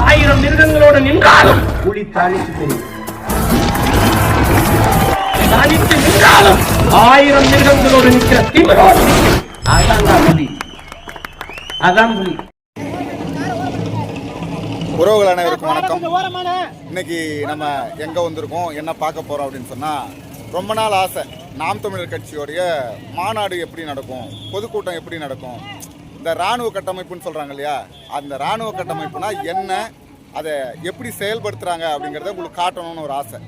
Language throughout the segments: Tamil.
ஆயிரம் மிருகங்களோடு நின்றாலும் புலி தாளித்து தெரியும் தனித்து நின்றாலும் ஆயிரம் மிருகங்களோடு நிற்கிற திமிரோடு நிற்கும். அதான் புலி. அதான் புலி. உறவுகள் அனைவருக்கும் வணக்கம். இன்னைக்கு நம்ம எங்கே வந்திருக்கோம் என்ன பார்க்க போகிறோம் அப்படின்னு சொன்னால் ரொம்ப நாள் ஆசை. நாம் தமிழர் கட்சியோடைய மாநாடு எப்படி நடக்கும் பொதுக்கூட்டம் எப்படி நடக்கும் இந்த இராணுவ கட்டமைப்புன்னு சொல்கிறாங்க இல்லையா? அந்த இராணுவ கட்டமைப்புனா என்ன? அதை எப்படி செயல்படுத்துகிறாங்க அப்படிங்கிறத உங்களுக்கு காட்டணும்னு ஒரு ஆசை.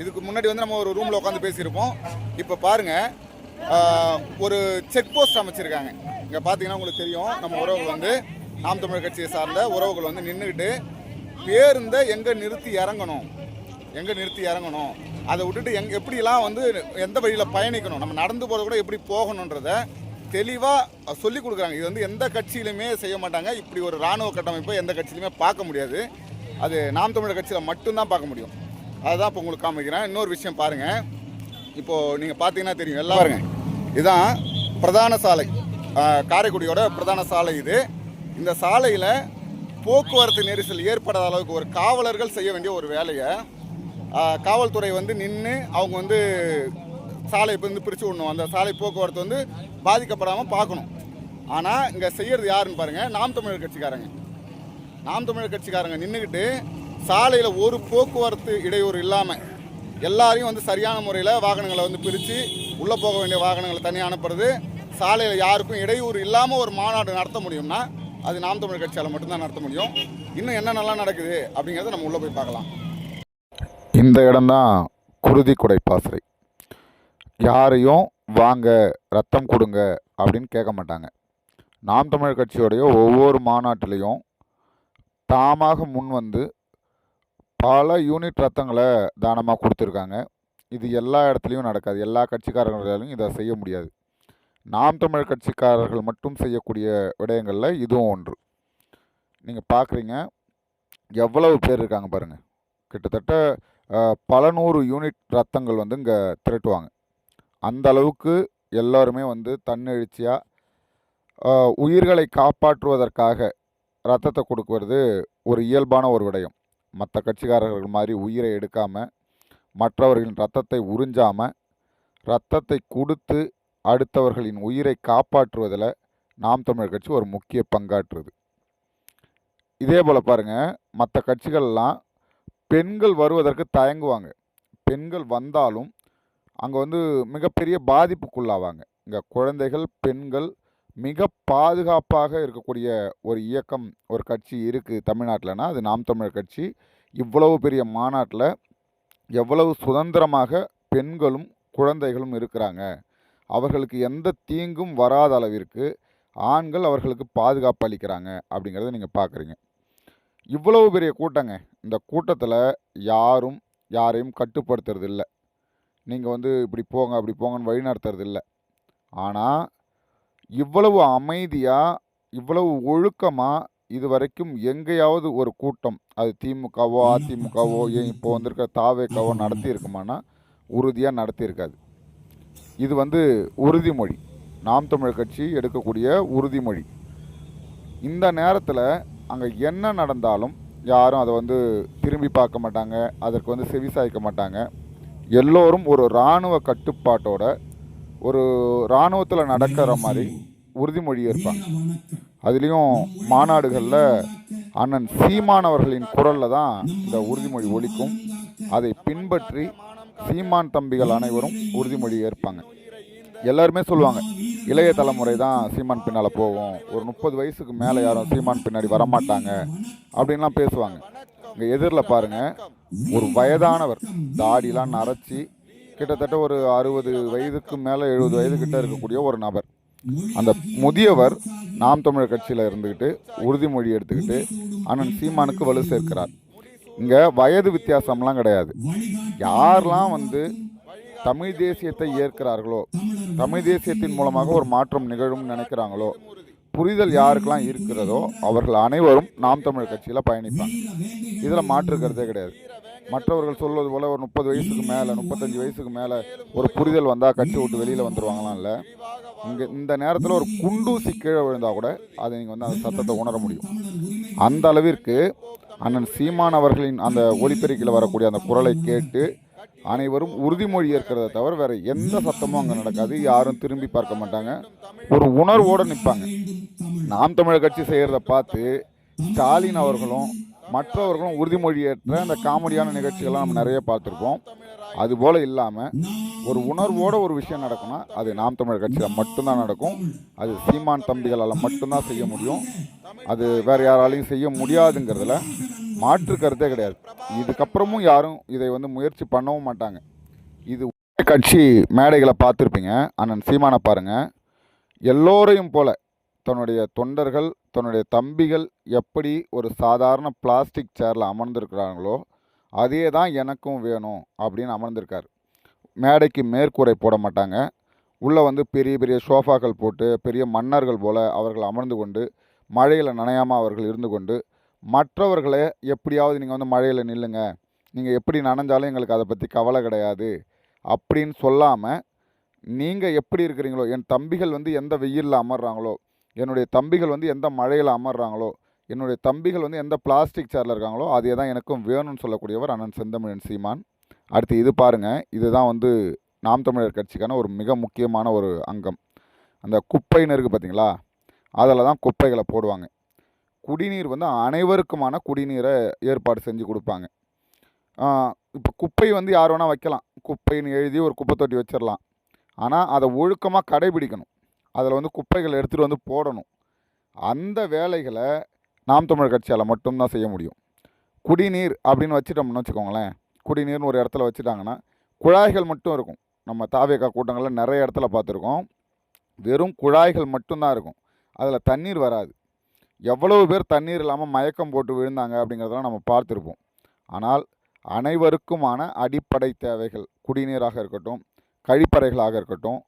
இதுக்கு முன்னாடி வந்து நம்ம ஒரு ரூமில் உட்காந்து பேசியிருப்போம். இப்போ பாருங்கள் ஒரு செக் போஸ்ட் அமைச்சிருக்காங்க. இங்கே பார்த்தீங்கன்னா உங்களுக்கு தெரியும் நம்ம உறவுகள் வந்து நாம் தமிழர் கட்சியை சார்ந்த உறவுகள் வந்து நின்றுக்கிட்டு பேருந்தை எங்கே நிறுத்தி இறங்கணும்? எங்கே நிறுத்தி இறங்கணும்? அதை விட்டுட்டு எங் எப்படிலாம் வந்து எந்த வழியில் பயணிக்கணும்? நம்ம நடந்து போகிறத கூட எப்படி போகணுன்றத தெளிவாக சொல்லி கொடுக்குறாங்க. இது வந்து எந்த கட்சியிலுமே செய்ய மாட்டாங்க. இப்படி ஒரு இராணுவ கட்டமைப்பை எந்த கட்சியிலுமே பார்க்க முடியாது. அது நாம் தமிழர் கட்சியில் மட்டும்தான் பார்க்க முடியும். அதுதான் இப்போ உங்களுக்கு காமிக்கிறேன். இன்னொரு விஷயம் பாருங்கள் இப்போது நீங்கள் பார்த்தீங்கன்னா தெரியும். எல்லாம் பாருங்க. இதுதான் பிரதான சாலை. காரைக்குடியோட பிரதான சாலை இது. இந்த சாலையில் போக்குவரத்து நெரிசல் ஏற்படாத அளவுக்கு ஒரு காவலர்கள் செய்ய வேண்டிய ஒரு வேலையை காவல்துறை வந்து நின்று அவங்க வந்து சாலை இப்போ வந்து பிரித்து விடணும். அந்த சாலை போக்குவரத்து வந்து பாதிக்கப்படாமல் பார்க்கணும். ஆனால் இங்கே செய்கிறது யாருன்னு பாருங்கள் நாம் தமிழர் கட்சிக்காரங்க. நாம் தமிழர் கட்சிக்காரங்க நின்றுக்கிட்டு சாலையில் ஒரு போக்குவரத்து இடையூறு இல்லாமல் எல்லாரையும் வந்து சரியான முறையில் வாகனங்களை வந்து பிரித்து உள்ளே போக வேண்டிய வாகனங்களை தனியாக அனுப்புறது சாலையில் யாருக்கும் இடையூறு இல்லாமல் ஒரு மாநாடு நடத்த முடியும்னா அது நாம் தமிழர் கட்சியால் மட்டும்தான் நடத்த முடியும். இன்னும் என்னென்னலாம் நடக்குது அப்படிங்கிறத நம்ம உள்ளே போய் பார்க்கலாம். இந்த இடம்தான் குருதி குடை பாசறை. யாரையும் வாங்க ரத்தம் கொடுங்க அப்படின்னு கேட்க மாட்டாங்க. நாம் தமிழர் கட்சியோடைய ஒவ்வொரு மாநாட்டிலையும் தாமாக முன் வந்து பல யூனிட் ரத்தங்களை தானமாக கொடுத்துருக்காங்க. இது எல்லா இடத்துலையும் நடக்காது. எல்லா கட்சிக்காரர்களாலையும் இதை செய்ய முடியாது. நாம் தமிழர் கட்சிக்காரர்கள் மட்டும் செய்யக்கூடிய விடயங்களில் இதுவும் ஒன்று. நீங்கள் பார்க்குறீங்க எவ்வளவு பேர் இருக்காங்க பாருங்கள் கிட்டத்தட்ட பல நூறு யூனிட் ரத்தங்கள் வந்து இங்கே திரட்டுவாங்க. அந்த அளவுக்கு எல்லோருமே வந்து தன்னெழுச்சியாக உயிர்களை காப்பாற்றுவதற்காக ரத்தத்தை கொடுக்குறது ஒரு இயல்பான ஒரு விடயம். மற்ற கட்சிக்காரர்கள் மாதிரி உயிரை எடுக்காமல் மற்றவர்களின் ரத்தத்தை உறிஞ்சாமல் ரத்தத்தை கொடுத்து அடுத்தவர்களின் உயிரை காப்பாற்றுவதில் நாம் தமிழர் கட்சி ஒரு முக்கிய பங்காற்றுது. இதே போல் பாருங்கள் மற்ற கட்சிகள்லாம் பெண்கள் வருவதற்கு தயங்குவாங்க. பெண்கள் வந்தாலும் அங்கே வந்து மிகப்பெரிய பாதிப்புக்குள்ளாவாங்க. இங்கே குழந்தைகள் பெண்கள் மிக பாதுகாப்பாக இருக்கக்கூடிய ஒரு இயக்கம் ஒரு கட்சி இருக்குது தமிழ்நாட்டில்னா அது நாம் தமிழர் கட்சி. இவ்வளவு பெரிய மாநாட்டில் எவ்வளவு சுதந்திரமாக பெண்களும் குழந்தைகளும் இருக்கிறாங்க. அவர்களுக்கு எந்த தீங்கும் வராத அளவிற்கு ஆண்கள் அவர்களுக்கு பாதுகாப்பு அளிக்கிறாங்க அப்படிங்கிறத நீங்கள் பார்க்குறீங்க இவ்வளவு பெரிய கூட்டங்க. இந்த கூட்டத்தில் யாரும் யாரையும் கட்டுப்படுத்துறது இல்லை நீங்கள் வந்து இப்படி போங்க அப்படி போங்கன்னு வழிநடத்துறது இல்லை ஆனால் இவ்வளவு அமைதியாக இவ்வளவு ஒழுக்கமாக இது வரைக்கும் எங்கேயாவது ஒரு கூட்டம் அது திமுகவோ அதிமுகவோ ஏன் இப்போ வந்திருக்க தாவேக்காவோ நடத்தியிருக்குமானா உறுதியாக நடத்தியிருக்காது. இது வந்து உறுதிமொழி. நாம் தமிழ் கட்சி எடுக்கக்கூடிய உறுதிமொழி. இந்த நேரத்தில் அங்கே என்ன நடந்தாலும் யாரும் அதை வந்து திரும்பி பார்க்க மாட்டாங்க அதற்கு வந்து செவிசாய்க்க மாட்டாங்க. எல்லோரும் ஒரு இராணுவ கட்டுப்பாட்டோட ஒரு இராணுவத்தில் நடக்கிற மாதிரி உறுதிமொழி ஏற்பாங்க அதுலேயும் மாநாடுகளில் அண்ணன் சீமானவர்களின் குரலில் தான் இந்த உறுதிமொழி ஒலிக்கும். அதை பின்பற்றி சீமான் தம்பிகள் அனைவரும் உறுதிமொழி ஏற்பாங்க. எல்லாருமே சொல்லுவாங்க இளைய தலைமுறை தான் சீமான் பின்னால் போகும். ஒரு முப்பது வயசுக்கு மேலே யாரும் சீமான் பின்னாடி வரமாட்டாங்க. அப்படின்லாம் பேசுவாங்க. இங்கே எதிரில் பாருங்க. ஒரு வயதானவர். தாடிலாம் நரைச்சி கிட்டத்தட்ட ஒரு அறுபது வயதுக்கு மேலே எழுபது வயது கிட்ட இருக்கக்கூடிய ஒரு நபர். அந்த முதியவர் நாம் தமிழர் கட்சியில் இருந்துக்கிட்டு உறுதிமொழி எடுத்துக்கிட்டு அண்ணன் சீமானுக்கு வலு சேர்க்கிறார். இங்கே வயது வித்தியாசம்லாம் கிடையாது. யாரெல்லாம் வந்து தமிழ் தேசியத்தை ஏற்கிறார்களோ தமிழ் தேசியத்தின் மூலமாக ஒரு மாற்றம் நிகழும்னு நினைக்கிறாங்களோ புரிதல் யாருக்கெல்லாம் இருக்கிறதோ அவர்கள் அனைவரும் நாம் தமிழர் கட்சியில் பயணிப்பாங்க. இதில் மாற்றுக்கிறதே கிடையாது. மற்றவர்கள் சொல்வது போல் ஒரு முப்பது வயசுக்கு மேலே முப்பத்தஞ்சு வயசுக்கு மேலே ஒரு புரிதல் வந்தால் கட்சி விட்டு வெளியில் வந்துடுவாங்களாம் இல்லை இங்கே இந்த நேரத்தில் ஒரு குண்டூசி கீழே விழுந்தால் கூட அதை நீங்கள் வந்து அந்த சத்தத்தை உணர முடியும். அந்த அளவிற்கு அண்ணன் சீமான் அவர்களின் அந்த ஒலிபெருக்கில் வரக்கூடிய அந்த குரலை கேட்டு அனைவரும் உறுதிமொழி ஏற்கிறத தவிர வேற எந்த சத்தமும் அங்கே நடக்காது. யாரும் திரும்பி பார்க்க மாட்டாங்க. ஒரு உணர்வோடு நிற்பாங்க நாம் தமிழர் கட்சி செய்கிறத பார்த்து ஸ்டாலின் அவர்களும் மற்றவர்களும் உறுதிமொழியேற்ற அந்த காமெடியான நிகழ்ச்சிகள்லாம் நம்ம நிறைய பார்த்துருப்போம். அதுபோல் இல்லாமல் ஒரு உணர்வோடு ஒரு விஷயம் நடக்கும்னா அது நாம் தமிழர் கட்சியில் மட்டும்தான் நடக்கும். அது சீமான் தம்பிகளால் மட்டும்தான் செய்ய முடியும். அது வேற யாராலையும் செய்ய முடியாதுங்கிறதுல மாற்று கருத்தே கிடையாது. இதுக்கப்புறமும் யாரும் இதை வந்து முயற்சி பண்ணவும் மாட்டாங்க. இது கட்சி மேடைகளை பார்த்துருப்பீங்க. அண்ணன் சீமானை பாருங்கள் எல்லோரையும் போல தன்னுடைய தொண்டர்கள் தன்னுடைய தம்பிகள் எப்படி ஒரு சாதாரண பிளாஸ்டிக் சேரில் அமர்ந்திருக்கிறாங்களோ அதே தான் எனக்கும் வேணும் அப்படின்னு அமர்ந்திருக்கார். மேடைக்கு மேற்கூரை போட மாட்டாங்க. உள்ளே வந்து பெரிய பெரிய சோஃபாக்கள் போட்டு பெரிய மன்னர்கள் போல் அவர்கள் அமர்ந்து கொண்டு மழையில் நனையாமல் அவர்கள் இருந்து கொண்டு மற்றவர்களை எப்படியாவது நீங்கள் வந்து மழையில் நில்லுங்க. நீங்கள் எப்படி நனைஞ்சாலும் எங்களுக்கு அதை பற்றி கவலை கிடையாது அப்படின்னு சொல்லாமல் நீங்கள் எப்படி இருக்கிறீங்களோ என் தம்பிகள் வந்து எந்த வெயிலில் அமர்றாங்களோ என்னுடைய தம்பிகள் வந்து எந்த மழையில் அமர்றாங்களோ என்னுடைய தம்பிகள் வந்து எந்த பிளாஸ்டிக் சேரில் இருக்காங்களோ அதே தான் எனக்கும் வேணும்னு சொல்லக்கூடியவர் அண்ணன் செந்தமிழன் சீமான். அடுத்து இது பாருங்கள் இதுதான் வந்து நாம் தமிழர் கட்சிக்கான ஒரு மிக முக்கியமான ஒரு அங்கம். அந்த குப்பைன்னு இருக்குது பார்த்தீங்களா அதில் தான் குப்பைகளை போடுவாங்க. குடிநீர் வந்து அனைவருக்குமான குடிநீரை ஏற்பாடு செஞ்சு கொடுப்பாங்க. இப்போ குப்பை வந்து யார் வேணால் வைக்கலாம். குப்பைன்னு எழுதி ஒரு குப்பை தொட்டி வச்சிடலாம் ஆனால் அதை ஒழுக்கமாக கடைபிடிக்கணும். அதில் வந்து குப்பைகளை எடுத்துகிட்டு வந்து போடணும். அந்த வேலைகளை நாம் தமிழர் கட்சியால் மட்டும்தான் செய்ய முடியும். குடிநீர் அப்படின்னு வச்சுட்டோம்னு வச்சுக்கோங்களேன். குடிநீர்னு ஒரு இடத்துல வச்சுட்டாங்கன்னா குழாய்கள் மட்டும் இருக்கும். நம்ம தாவேக்கா கூட்டங்களில் நிறைய இடத்துல பார்த்துருக்கோம். வெறும் குழாய்கள் மட்டும்தான் இருக்கும். அதில் தண்ணீர் வராது. எவ்வளவு பேர் தண்ணீர் இல்லாமல் மயக்கம் போட்டு விழுந்தாங்க அப்படிங்கிறதெல்லாம் நம்ம பார்த்துருப்போம். ஆனால் அனைவருக்குமான அடிப்படை தேவைகள் குடிநீராக இருக்கட்டும் கழிப்பறைகளாக இருக்கட்டும்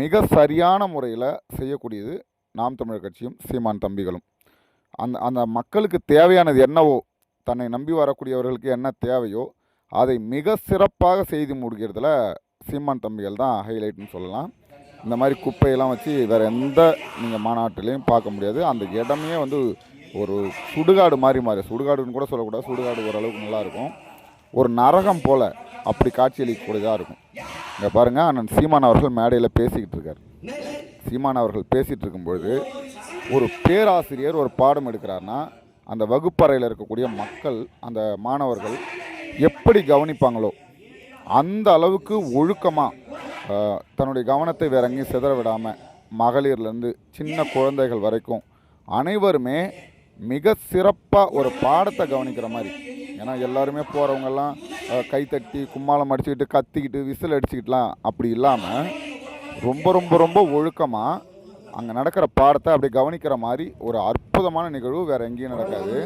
மிக சரியான முறையில் செய்யக்கூடியது நாம் தமிழர் கட்சியும் சீமான் தம்பிகளும். அந்த அந்த மக்களுக்கு தேவையானது என்னவோ தன்னை நம்பி வரக்கூடியவர்களுக்கு என்ன தேவையோ அதை மிக சிறப்பாக செய்து முடிக்கிறதுல சீமான் தம்பிகள் தான் ஹைலைட்னு சொல்லலாம். இந்த மாதிரி குப்பையெல்லாம் வச்சு வேறு எந்த நீங்கள் மாநாட்டிலையும் பார்க்க முடியாது. அந்த இடமே வந்து ஒரு சுடுகாடு மாதிரி மாறி சுடுகாடுன்னு கூட சொல்லக்கூடாது. சுடுகாடு ஓரளவுக்கு நல்லாயிருக்கும். ஒரு நரகம் போல் அப்படி காட்சியளிக்கக்கூடியதாக இருக்கும். இங்கே பாருங்கள் அண்ணன் சீமான் அவர்கள் மேடையில் பேசிக்கிட்டு இருக்கார். சீமான் அவர்கள் பேசிகிட்டு இருக்கும்பொழுது ஒரு பேராசிரியர் ஒரு பாடம் எடுக்கிறாருன்னா அந்த வகுப்பறையில் இருக்கக்கூடிய மக்கள் அந்த மாணவர்கள் எப்படி கவனிப்பாங்களோ அந்த அளவுக்கு ஒழுக்கமாக தன்னுடைய கவனத்தை வேற எங்கேயும் சிதற விடாமல் மகளிர்லேருந்து சின்ன குழந்தைகள் வரைக்கும் அனைவருமே மிக சிறப்பாக ஒரு பாடத்தை கவனிக்கிற மாதிரி ஏன்னா எல்லாருமே போகிறவங்கெல்லாம் கைத்தட்டி கும்மாளம் அடிச்சுக்கிட்டு கத்திக்கிட்டு விசில் அடிச்சுக்கிட்டுலாம் அப்படி இல்லாமல் ரொம்ப ரொம்ப ரொம்ப ஒழுக்கமாக அங்கே நடக்கிற பாடத்தை அப்படி கவனிக்கிற மாதிரி ஒரு அற்புதமான நிகழ்வு வேறு எங்கேயும் நடக்காது.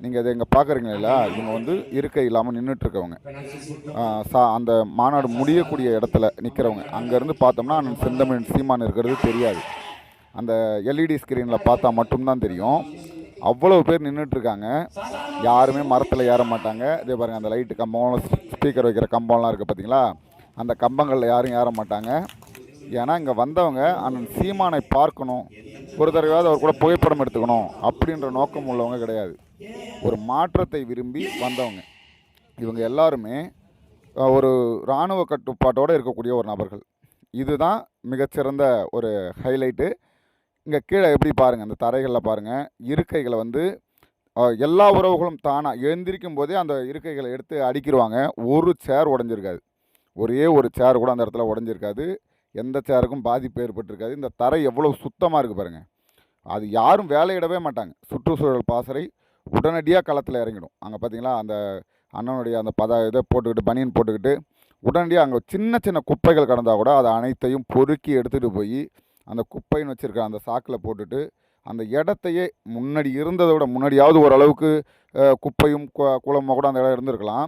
நீங்கள் அதை இங்கே பார்க்குறீங்களா இவங்க வந்து இருக்கை இல்லாமல் நின்றுட்டுருக்கவங்க சா அந்த மாநாடு முடியக்கூடிய இடத்துல நிற்கிறவங்க அங்கேருந்து பார்த்தோம்னா அண்ணன் செந்தமிழ் சீமான் இருக்கிறது தெரியாது. அந்த எல்இடி ஸ்க்ரீனில் பார்த்தா மட்டும்தான் தெரியும். அவ்வளோ பேர் நின்றுட்டுருக்காங்க யாருமே மரத்தில் ஏற மாட்டாங்க. இதே பாருங்கள் அந்த லைட்டு கம்பம் ஸ்பீக்கர் வைக்கிற கம்பம்லாம் இருக்குது பார்த்தீங்களா அந்த கம்பங்களில் யாரும் ஏற மாட்டாங்க. ஏன்னா இங்கே வந்தவங்க அண்ணன் சீமானை பார்க்கணும். ஒரு தடவையாவது அவர் கூட புகைப்படம் எடுத்துக்கணும் அப்படின்ற நோக்கம் உள்ளவங்க கிடையாது. ஒரு மாற்றத்தை விரும்பி வந்தவங்க. இவங்க எல்லாருமே ஒரு இராணுவ கட்டுப்பாட்டோடு இருக்கக்கூடிய ஒரு நபர்கள். இதுதான் மிகச்சிறந்த ஒரு ஹைலைட்டு இங்கே கீழே எப்படி பாருங்கள் அந்த தரைகளில் பாருங்கள் இருக்கைகளை வந்து எல்லா உறவுகளும் தானாக எழுந்திருக்கும் போதே அந்த இருக்கைகளை எடுத்து அடிக்கிடுவாங்க ஒரு சேர் உடஞ்சிருக்காது. ஒரே ஒரு சேர் கூட அந்த இடத்துல உடஞ்சிருக்காது. எந்த சேருக்கும் பாதிப்பு ஏற்பட்டிருக்காது. இந்த தரை எவ்வளோ சுத்தமாக இருக்குது பாருங்கள் அது யாரும் வேலையிடவே மாட்டாங்க. சுற்றுச்சூழல் பாசறை உடனடியாக களத்தில் இறங்கிடும். அங்கே பார்த்தீங்களா அந்த அண்ணனுடைய அந்த பத இதை போட்டுக்கிட்டு பனியன் போட்டுக்கிட்டு உடனடியாக அங்கே சின்ன சின்ன குப்பைகள் கடந்தால் கூட அதை அனைத்தையும் பொறுக்கி எடுத்துகிட்டு போய் அந்த குப்பைன்னு வச்சுருக்க அந்த சாக்கில் போட்டுட்டு அந்த இடத்தையே முன்னாடி இருந்ததை விட முன்னாடியாவது ஓரளவுக்கு குப்பையும் கு- குளமாக கூட அந்த இடம் இருந்திருக்கலாம்.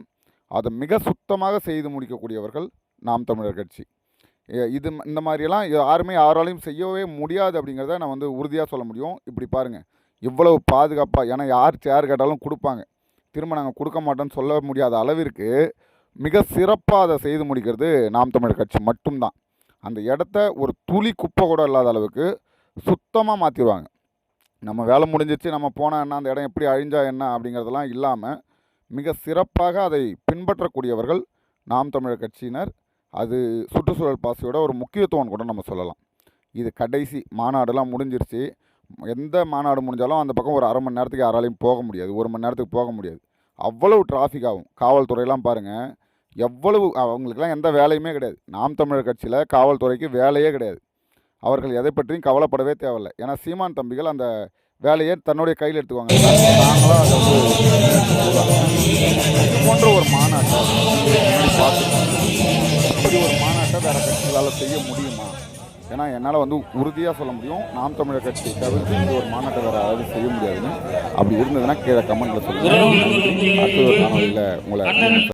அதை மிக சுத்தமாக செய்து முடிக்கக்கூடியவர்கள் நாம் தமிழர் கட்சி. இது இந்த மாதிரியெல்லாம் யாருமே யாராலையும் செய்யவே முடியாது அப்படிங்கிறத நான் வந்து உறுதியாக சொல்ல முடியும். இப்படி பாருங்கள் இவ்வளவு பாதுகாப்பாக ஏன்னா யார் சேர் கேட்டாலும் கொடுப்பாங்க. திரும்ப நாங்கள் கொடுக்க மாட்டோம்னு சொல்ல முடியாத அளவிற்கு மிக சிறப்பாக அதை செய்து முடிக்கிறது நாம் தமிழர் கட்சி மட்டும்தான். அந்த இடத்த ஒரு துளி குப்பை கூட இல்லாத அளவுக்கு சுத்தமாக மாற்றிடுவாங்க நம்ம வேலை முடிஞ்சிச்சு நம்ம போனால் என்ன அந்த இடம் எப்படி அழிஞ்சா என்ன அப்படிங்கிறதெல்லாம் இல்லாமல் மிக சிறப்பாக அதை பின்பற்றக்கூடியவர்கள் நாம் தமிழர் கட்சியினர். அது சுற்றுச்சூழல் பாசியோட ஒரு முக்கியத்துவம் கூட நம்ம சொல்லலாம். இது கடைசி மாநாடுலாம் முடிஞ்சிருச்சு. எந்த மாநாடு முடிஞ்சாலும் அந்த பக்கம் ஒரு அரை மணி நேரத்துக்கு யாராலையும் போக முடியாது. ஒரு மணி நேரத்துக்கு போக முடியாது. அவ்வளவு டிராஃபிக் ஆகும். காவல்துறையெல்லாம் பாருங்கள் எவ்வளவு அவங்களுக்கெல்லாம் எந்த வேலையுமே கிடையாது. நாம் தமிழர் கட்சியில் காவல்துறைக்கு வேலையே கிடையாது. அவர்கள் எதை பற்றியும் கவலைப்படவே தேவையில்லை. ஏன்னா சீமான் தம்பிகள் அந்த வேலையை தன்னுடைய கையில் எடுத்துக்குவாங்க. நாங்களாம் அதை வந்து போன்ற ஒரு மாநாட்டை இப்படி ஒரு மாநாட்டை வேறு கட்சிகளால் செய்ய முடியுமா? ஏன்னா என்னால் வந்து உறுதியாக சொல்ல முடியும். நாம் தமிழர் கட்சி தவிர்த்து இந்த ஒரு மாநாட்டை வேறு அதாவது செய்ய முடியாதுன்னு. அப்படி இருந்ததுன்னா கீழே கமெண்ட்டில் சொல்லுங்கள் அடுத்த ஒரு காணொலியில் உங்களை